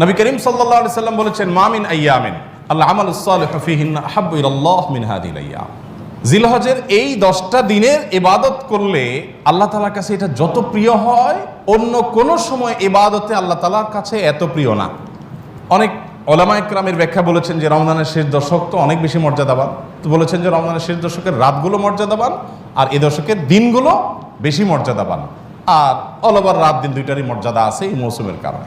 নবী করিম আলাইহি সাল্লাম বলেছেন মামিন আইয়ামিন আল্লাহ আমাল সালিহু ফিহিন্না আহাব্বু ইলাল্লাহ মিন হাদিল আইয়াম। জিলহজের এই দশটা দিনের ইবাদত করলে আল্লাহ তালার কাছে এটা যত প্রিয় হয়, অন্য কোনো সময় ইবাদতে আল্লাহ তালার কাছে এত প্রিয় না। অনেক ওলামা ইকরামের ব্যাখ্যা বলেছেন যে রমজানের শেষ দশক তো অনেক বেশি মর্যাদাবান। তো বলেছেন যে রমজানের শেষ দশকের রাতগুলো মর্যাদাবান আর এ দশকের দিনগুলো বেশি মর্যাদাবান। আর অল ওভার রাত দিন দুইটারই মর্যাদা আছে এই মৌসুমের কারণে।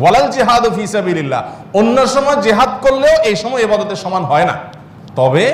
ওয়ালাল জেহাদ ফিসাবিল্লাহ অন্য সময় জেহাদ করলেও এই সময় এবাদতের সমান হয় না। তবে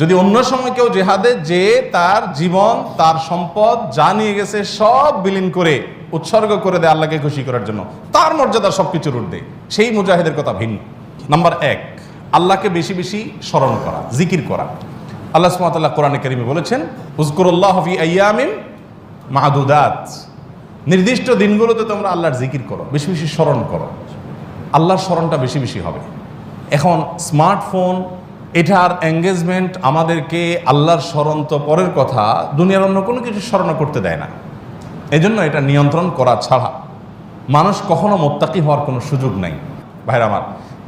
যদি অন্য সময় কেউ জেহাদে যে তার জীবন, তার সম্পদ যা নিয়ে গেছে সব বিলীন করে, উৎসর্গ করে দেয় আল্লাহকে খুশি করার জন্য, তার মর্যাদা সব কিছুর ঊর্ধ্বে। সেই মুজাহিদের কথা ভিন্ন। নাম্বার এক, আল্লাহকে বেশি বেশি স্মরণ করা, জিকির করা। আল্লাহ সুমাতাল্লাহ কোরআনে কারিমে বলেছেন উজকুরুল্লাহ ফি আইয়ামিন মাহাদুদাত নির্দিষ্ট দিনগুলোতে তোমরা আল্লাহর জিকির করো, বেশি বেশি স্মরণ করো। আল্লাহর স্মরণটা বেশি বেশি হবে। এখন স্মার্টফোন, এটার এঙ্গেজমেন্ট আমাদেরকে আল্লাহর স্মরণ তো পরের কথা, দুনিয়ার অন্য কোনো কিছু স্মরণ করতে দেয় না। এজন্য এটা নিয়ন্ত্রণ করা ছাড়া মানুষ কখনো মোত্তাকি হওয়ার কোনো সুযোগ নেই। ভাইরা আমার,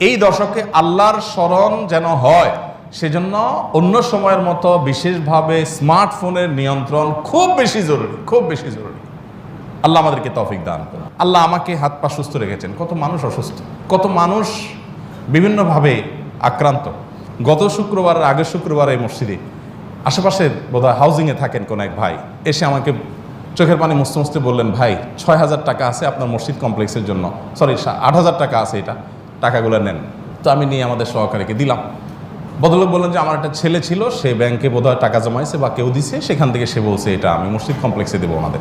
এই দশকে আল্লাহর স্মরণ যেন হয়, সেজন্য অন্য সময়ের মতো বিশেষভাবে স্মার্টফোনের নিয়ন্ত্রণ খুব বেশি জরুরি, খুব বেশি জরুরি। আল্লাহ আমাদেরকে তফিক দান করুন। আল্লাহ আমাকে হাত পা সুস্থ রেখেছেন। কত মানুষ অসুস্থ। কত মানুষ বিভিন্নভাবে আক্রান্ত। গত শুক্রবারের আগের শুক্রবার এই মসজিদে আশেপাশের বোধহয় হাউজিংয়ে থাকেন কোনো এক ভাই। এসে আমাকে চোখের পানি মুছতে মুছতে বললেন, ভাই ছয় হাজার টাকা আছে আপনার মসজিদ কমপ্লেক্সের জন্য। সরি আট হাজার টাকা আছে এটা। টাকাগুলো নেন। তো আমি নিয়ে আমাদের সহকারীকে দিলাম। বদলোক বললেন যে, আমার একটা ছেলে ছিল, সে ব্যাংকে বোধহয় টাকা জমাইছে বা কেউ দিছে, সেখান থেকে সে বলছে, এটা আমি মসজিদ কমপ্লেক্সে দেবো ওনাদের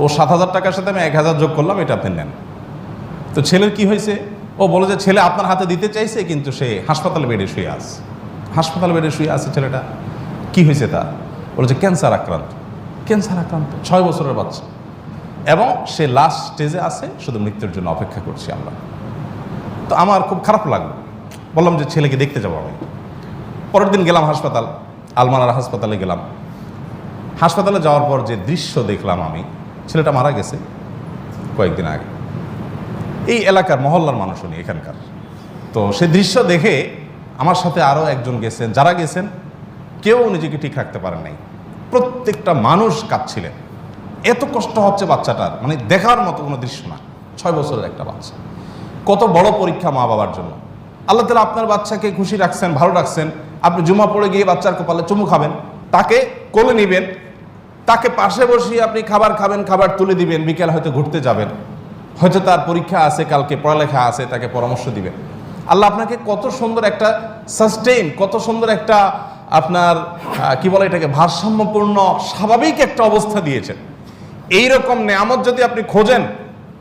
ও সাত হাজার টাকার সাথে আমি এক হাজার যোগ করলাম, এটা আপনি নেন। তো ছেলের কি হয়েছে? ও বলে যে, ছেলে আপনার হাতে দিতে চাইছে, কিন্তু সে হাসপাতালে বেডে শুয়ে আছে। হাসপাতাল বেডে শুয়ে আছে ছেলেটা। কি হয়েছে তার? বলে যে, ক্যান্সার আক্রান্ত। ক্যান্সার আক্রান্ত, ছয় বছরের বাচ্চা। এবং সে লাস্ট স্টেজে আছে, শুধু মৃত্যুর জন্য অপেক্ষা করছি আমরা। তো আমার খুব খারাপ লাগল। বললাম যে, ছেলেকে দেখতে যাব আমি। পরের দিন গেলাম হাসপাতাল, আলমারার হাসপাতালে গেলাম। হাসপাতালে যাওয়ার পর যে দৃশ্য দেখলাম আমি ছেলেটা মারা গেছে কয়েকদিন আগে। এই এলাকার মহল্লার মানুষ উনি এখানকার। তো সে দৃশ্য দেখে আমার সাথে আরও একজন গেছেন, যারা গেছেন, কেউ নিজেকে ঠিক রাখতে পারেন নাই। প্রত্যেকটা মানুষ কাঁদছিলেন। এত কষ্ট হচ্ছে বাচ্চাটার মানে দেখার মতো কোনো দৃশ্য না। ছয় বছরের একটা বাচ্চা। কত বড় পরীক্ষা মা বাবার জন্য। আল্লাহ তালা আপনার বাচ্চাকে খুশি রাখছেন, ভালো রাখছেন। আপনি জুমা পড়ে গিয়ে বাচ্চার কপালে চুমু খাবেন, তাকে কোলে নেবেন তাকে পাশে বসিয়ে আপনি খাবার খাবেন, খাবার তুলে দিবেন, বিকেল হয়তো ঘুরতে যাবেন। হয়তো তার পরীক্ষা আছে, কালকে পড়ালেখা আছে, তাকে পরামর্শ দিবেন। আল্লাহ আপনাকে কত সুন্দর একটা সাস্টেইন কত সুন্দর একটা আপনার কি বলে এটাকে, ভারসাম্যপূর্ণ, স্বাভাবিক একটা অবস্থা দিয়েছেন। এই রকম নেয়ামত যদি আপনি খোঁজেন,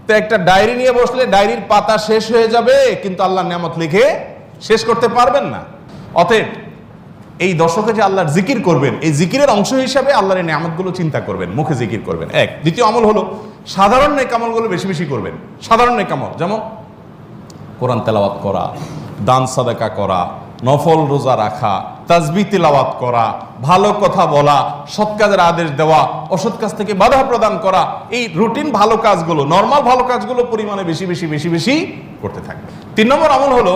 তো একটা ডায়েরি নিয়ে বসলে ডায়েরির পাতা শেষ হয়ে যাবে, কিন্তু আল্লাহ নেয়ামত লিখে শেষ করতে পারবেন না। অতএব এই দশকে যে আল্লাহর জিকির করবেন, এই জিকিরের অংশ হিসাবে আল্লাহর এই চিন্তা করবেন, মুখে জিকির করবেন। এক। দ্বিতীয় আমল হলো, সাধারণ নেকামলগুলো বেশি বেশি করবেন। সাধারণ নেকামল যেমন কোরআন তেলাওয়াত করা, দান সাদাকা করা, নফল রোজা রাখা, তাজবি তেলাওয়াত করা, ভালো কথা বলা, সৎ কাজের আদেশ দেওয়া, অসৎ কাজ থেকে বাধা প্রদান করা, এই রুটিন ভালো কাজগুলো, নর্মাল ভালো কাজগুলো পরিমাণে বেশি বেশি বেশি বেশি করতে থাকবে তিন নম্বর আমল হলো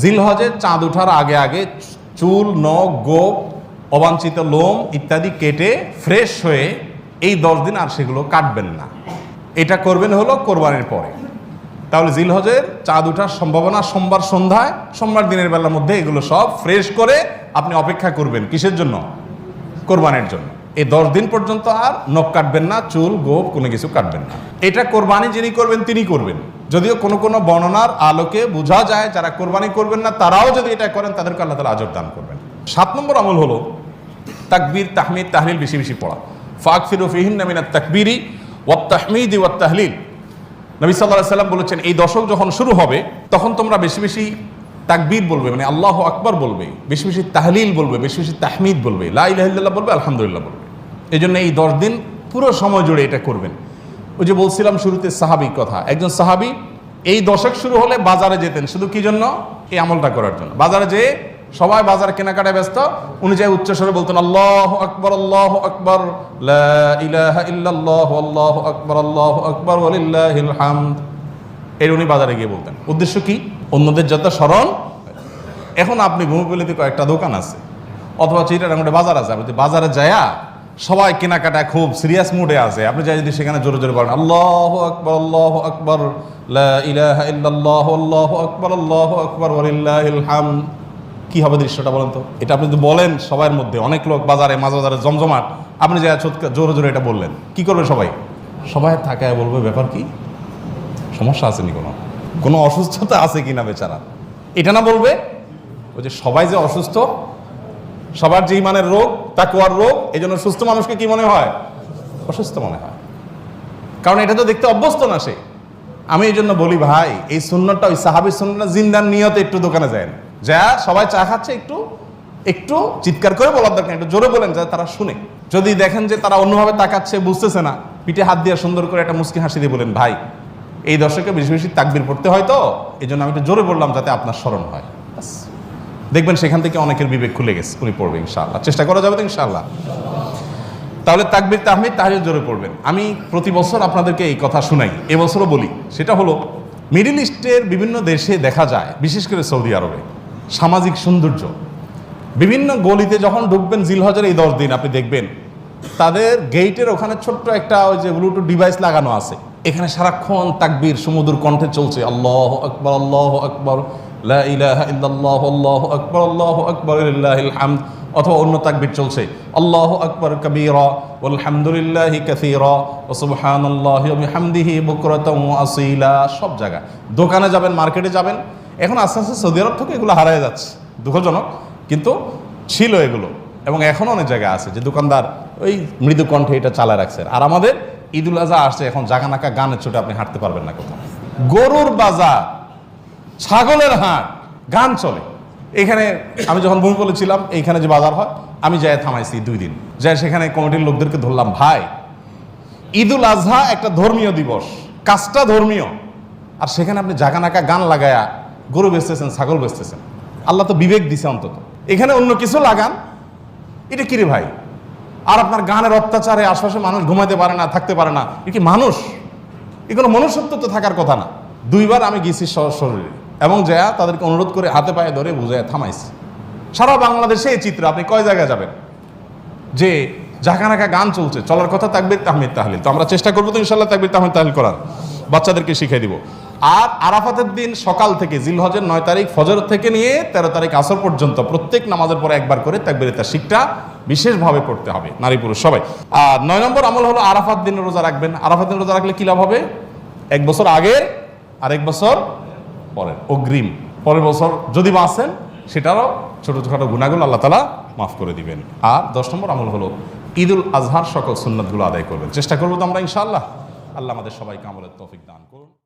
জিল হজে চাঁদ ওঠার আগে আগে চুল, নখ, গোপ, অবাঞ্ছিত লোম ইত্যাদি কেটে ফ্রেশ হয়ে এই দশ দিন আর সেগুলো কাটবেন না। এটা করবেন হলো কোরবানির পরে। তাহলে জিলহজের চাঁদ উঠার সম্ভাবনা সোমবার সন্ধ্যায়, সোমবার দিনের বেলার মধ্যে এগুলো সব ফ্রেশ করে আপনি অপেক্ষা করবেন। কিসের জন্য? কোরবানির জন্য। এই দশ দিন পর্যন্ত আর নখ কাটবেন না, চুল, গোপ, কোনো কিছু কাটবেন না। এটা কোরবানি যিনি করবেন, তিনি করবেন। যদিও কোনো কোনো বর্ণনার আলোকে বোঝা যায়, যারা কোরবানি করবেন না, তারাও যদি এটা করেন, তাদেরকে আল্লাহ তালা আজর দান করবেন। সাত নম্বর আমল হলো, তাকবীর, তাহমিদ, তাহলিল বেশি বেশি পড়া। ফাক ফিরু ফিহিন নামিনা তাকবীরি ওয়াত তাহমিদি ওয়াত তাহলিল। নবী সাল্লাহ সাল্লাম বলেছেন, এই দশক যখন শুরু হবে, তখন তোমরা বেশি বেশি তাকবীর বলবে মানে আল্লাহ আকবর বলবে, বেশি বেশি তাহলিল বলবে, বেশি বেশি তাহমিদ বলবে, লা ইলাহা বলবে, আলহামদুলিল্লাহ বলবে। এই জন্য এই দশ দিন পুরো সময় জুড়ে এটা করবেন। ওই যে বলছিলাম শুরুতে সাহাবি কথা, একজন সাহাবি এই দশক শুরু হলে বাজারে যেতেন, শুধু কি জন্য? এই আমলটা করার জন্য। বাজারে যেয়ে সবাই বাজার কেনাকাটায় ব্যস্ত, উনি যাই উচ্চস্বরে বলতেন, আল্লাহ আকবর আল্লাহ আকবর আল্লাহ আকবর আল্লাহ আকবর হামদ। এর উনি বাজারে গিয়ে বলতেন। উদ্দেশ্য কি? অন্যদের যত স্মরণ এখন আপনি ভূমিপল্লিতে কয়েকটা দোকান আছে, অথবা চিটারাঙ্গুটে বাজার আছে, আপনি বাজারে যায়া সবাই কেনাকাটা খুব সিরিয়াস মুডে আছে। আপনি যাই যদি সেখানে জোরে জোরে বলেন, আল্লাহ আকবর আল্লাহ আকবর আকবর, আল্লাহ আকবর হামদ। কি হবে দৃশ্যটা বলেন তো? এটা আপনি যদি বলেন সবার মধ্যে, অনেক লোক বাজারে মাঝ বাজারে জমজমাট, আপনি যা জোরে জোরে এটা বললেন, কি করবে সবাই? সবাই থাকায় বলবে, ব্যাপার কি? সমস্যা আছে নি কোনো? কোনো অসুস্থতা আছে কি না বেচারা? এটা না বলবে, ওই যে সবাই যে অসুস্থ, সবার যে ইমানের রোগ তাকুয়ার রোগ এই জন্য সুস্থ মানুষকে কি মনে হয়? অসুস্থ মনে হয়। কারণ এটা তো দেখতে অভ্যস্ত না সে। আমি এই জন্য বলি, ভাই, এই সুন্নতটা ওই সাহাবি সুন্নতটা জিন্দার নিয়তে একটু দোকানে যায় না যা, সবাই চা খাচ্ছে একটু একটু চিৎকার করে বলার দরকার একটু জোরে বলেন যাতে তারা শুনে। যদি দেখেন যে তারা অন্যভাবে তাকাচ্ছে, বুঝতেছে না, পিঠে হাত দিয়ে সুন্দর করে একটা মুসকি হাসি দিয়ে বলেন, ভাই, এই দর্শকে বেশি বেশি তাকবির পড়তে হয় তো? এই জন্য আমি একটু জোরে বললাম যাতে আপনার স্মরণ হয়। ব্যাস। দেখবেন সেখান থেকে অনেকের বিবেক খুলে গেছে, উনি পড়বে ইনশাআল্লাহ। চেষ্টা করা যাবে তো তাহলে তাকবির, তাহমিদ তাহলে জোরে পড়বেন। আমি প্রতি বছর আপনাদেরকে এই কথা শুনাই এবছরও বলি। সেটা হলো, মিডিল ইস্টের বিভিন্ন দেশে দেখা যায়, বিশেষ করে সৌদি আরবে, সামাজিক সৌন্দর্য। বিভিন্ন গলিতে যখন ঢুকবেন জিলহজের এই দশ দিন, আপনি দেখবেন, তাদের গেইটের ওখানে ছোট্ট একটা ওই যে ব্লুটুথ ডিভাইস লাগানো আছে। এখানে সারাক্ষণ তাকবীর সমুদ্র কণ্ঠে চলছে। আল্লাহ আকবর আল্লাহ আকবর আল্লাহু অথবা অন্য তাকবীর চলছে। আল্লাহ আকবর কবীরা আলহামদুলিল্লাহি কাসীরা সব জায়গায়। দোকানে যাবেন, মার্কেটে যাবেন, এখন আস্তে আস্তে সৌদি আরব থেকে এগুলো হারায় যাচ্ছে, দুঃখজনক, কিন্তু ছিল এগুলো। এবং এখনও অনেক জায়গায় আছে যে দোকানদার ওই মৃদু কণ্ঠে এটা চালায় রাখছে। আর আমাদের ঈদুল আজহা আসছে, এখন জাগানাকা গানের ছোটে আপনি হাঁটতে পারবেন না কোথাও। গরুর বাজার, ছাগলের হাট, গান চলে। এখানে আমি যখন ভূমি ছিলাম, এইখানে যে বাজার হয়, আমি যাই থামাইছি দুই দিন। যাই সেখানে কমিটির লোকদেরকে ধরলাম, ভাই, ঈদুল আজহা একটা ধর্মীয় দিবস, কাজটা ধর্মীয়। আর সেখানে আপনি জাগানাকা গান লাগায়া গরু বেচতেছেন, ছাগল বেচতেছেন। আল্লাহ তো বিবেক দিছে অন্তত। এখানে অন্য কিছু লাগান। এটা কিরে ভাই? আর আপনার গানের অত্যাচারে আশপাশে মানুষ ঘুমাতে পারে না, থাকতে পারে না। এ কি মানুষ? এ কোনো মনুষ্যত্ব তো থাকার কথা না। দুইবার আমি গেছি শরীরে এবং যা তাদেরকে অনুরোধ করে হাতে পায়ে ধরে বুঝায়, থামাইছি। সারা বাংলাদেশে এই চিত্র, আপনি কয় জায়গায় যাবেন? যে জাকানাকা গান চলছে, চলার কথা তাকবির তাহমিদ তাহলিল। তো আমরা চেষ্টা করব তো ইনশাল্লাহ তাকবির তাহমিদ তাহলিল করার, বাচ্চাদেরকে শিখিয়ে দিব। আর আরাফাতের দিন সকাল থেকে জিলহজের নয় তারিখ ফজর থেকে নিয়ে তেরো তারিখ আসর পর্যন্ত প্রত্যেক নামাজের পরে একবার করে তাকবির তার শিখটা বিশেষভাবে পড়তে হবে, নারী পুরুষ সবাই। আর নয় নম্বর আমল হলো আরাফাত দিন রোজা রাখবেন। আরাফাত দিন রোজা রাখলে কি লাভ হবে? এক বছর আগের আর এক বছর পরের। অগ্রিম। পরের বছর যদি বাঁচেন, সেটারও ছোট ছোটো গুণাগুলো আল্লাহ তালা মাফ করে দিবেন। আর দশ নম্বর আমল হলো ঈদুল আজহার সকল সুন্নতগুলো আদায় করবেন। চেষ্টা করব তো আমরা ইনশাআল্লাহ। আল্লাহ আমাদের সবাইকে আমলের তৌফিক দান করুন।